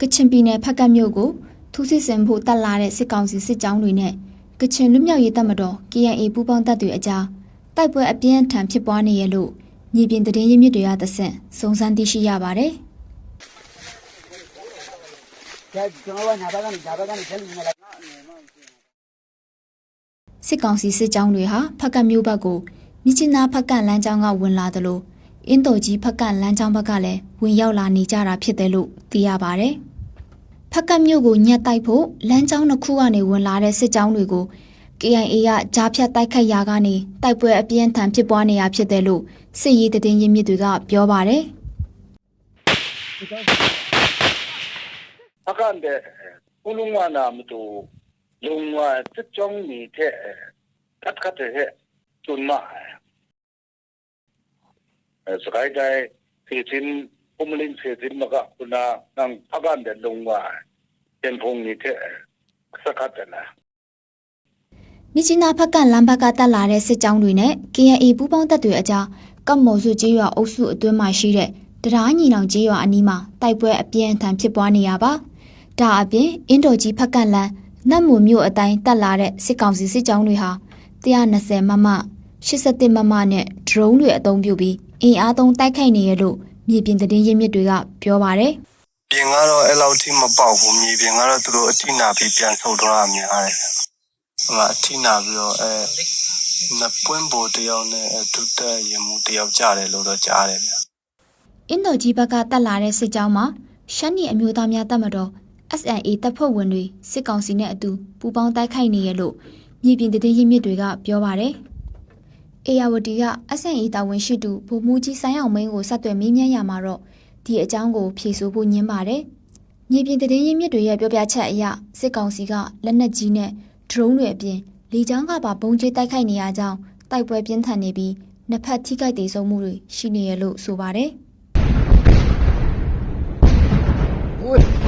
ကချင်ပြည်နယ်ဖက်ကတ်မြို့ကိုထူးစစ်ဆင်ဖို့တက်လာတဲ့စစ်ကောင်စီစစ်ကြောင်းတွေနဲ့ကချင်လူမျိုးရေးတပ်မတော် KNA ပူးပေါင်းတပ်တွေအကြားတိုက်ပွဲအပြင်းအထန်ဖြစ်ပွားနေရလို့မြေပြင်သတင်းရင်းမြစ်တွေကသဆင့်စုံစမ်းသိရှိရပါတယ်။။ဒါကျွန်တော်ကညာဘက်ကနေညာဘက်ကနေဆက်နေလိုက်စစ်ကောင်စီစစ်ကြောင်းတွေဟာဖက်ကတ်မြို့ဘက်ကိုမြစ်ချင်းနာဖက်ကတ်လမ်းကြောင်းကဝင်လာတယ်လို့အင်းတော်ကြီးဖက်ကတ်လမ်းကြောင်းဘက်ကလည်းဝင်ရောက်လာနေကြတာဖြစ်တယ်လို့သိရပါတယ်။ ဖက်ကတ်မြို့ကိုညက်တိုက်ဖို့လမ်းကြောင်းတစ်ခုကနေဝင်လာတဲ့စစ်ကြောင်းတွေကို KIA ကကြားဖြတ်တိုက်ခတ်ရာကနေတိုက်ပွဲအပြင်းထန်ဖြစ်ပွားနေရဖြစ်တယ်လို့စစ်ရေးသတင်းရင်းမြစ်တွေကပြောပါတယ်အကန်တဲ့ကုလုံဝနာမတူလုံဝစစ်ကြောင်းနေတဲ့ကတ်ကတ်တဲ့ကျွန်းမအဲစကိုင်းတိုင်းစီစ ဉ်ပုံလင်းစီစဉ်မကခုနာနံအကန်တဲ့လုံဝပြန်ဖုန်နေတဲ့စကတ်တဲ့နာ။မြစ်ချင်းနာဖက်ကတ်လမ်းဘက်ကတက်လာတဲ့စစ်ကြောင်းတွေနဲ့ KIA ပူးပေါင်းတပ်တွေအကြားကပ်မော်စုကျေးရွာအုပ်စုအတွင်းမှာရှိတဲ့တရားညီနောင်ကျေးရွာအနီးမှာတိုက်ပွဲအပြင်းအထန်ဖြစ်ပွားနေရပါ။ဒါအပြင်အင်းတော်ကြီးဖက်ကတ်လမ်းနတ်မွန်မြို့အတိုင်းတက်လာတဲ့စစ်ကောင်စီစစ်ကြောင်းတွေဟာ120မမ81မမနဲ့ drone တွေအသုံးပြုပြီးအင်အားသုံးတိုက်ခိုက်နေရလို့ မြေပြင်သတင်းရင်းမြစ်တွေကပြောပါတယ်ပြင်ကတော့အဲ့လောက်ထိမပေါက်ဘူးမြေပြင်ကတော့သူတို့အထိနာပြီးပြန်ဆုတ်တော့တာများတယ်ဗျဟိုမှာအထိနာပြီးတော့အဲနပွင့်ဘိုတယောက်နဲ့အဲဒုတက်ရင်မှုတယောက်ကြတယ်လို့တော့ကြားတယ်ဗျ။အင်းတော်ကြီးဘက်ကတက်လာတဲ့စစ်ကြောင်းမှာရှမ်းပြည်အမျိုးသားများတပ်မတော် SNA တပ်ဖွဲ့ဝင်တွေစစ်ကောင်စီနဲ့အတူပူးပေါင်းတိုက်ခိုက်နေရလို့မြေပြင်သတင်းရင်းမြစ်တွေကပြောပါတယ်။ အေယာဝတီက SNA တာဝန်ရှိသူဗိုလ်မှူးကြီးဆိုင်းအောင်မင်းကိုဆက်သွယ်မေးမြန်းရမှာတော့ဒီအကြောင်းကိုဖြေဆိုဖို့ညင်းပါတယ်။မြေပြင်သတင်းရင်းမြစ်တွေရဲ့ပြောပြချက်အရစစ်ကောင်စီကလက်နက်ကြီးနဲ့ drone တွေအပြင်လေကြောင်းကပါပုံကျဲတိုက်ခိုက်နေရကြောင်းတိုက်ပွဲပြင်းထန်နေပြီးနှစ်ဖက်ထိခိုက်ဒေဆုံးမှုတွေရှိနေရလို့ဆိုပါတယ်။။ဟိုး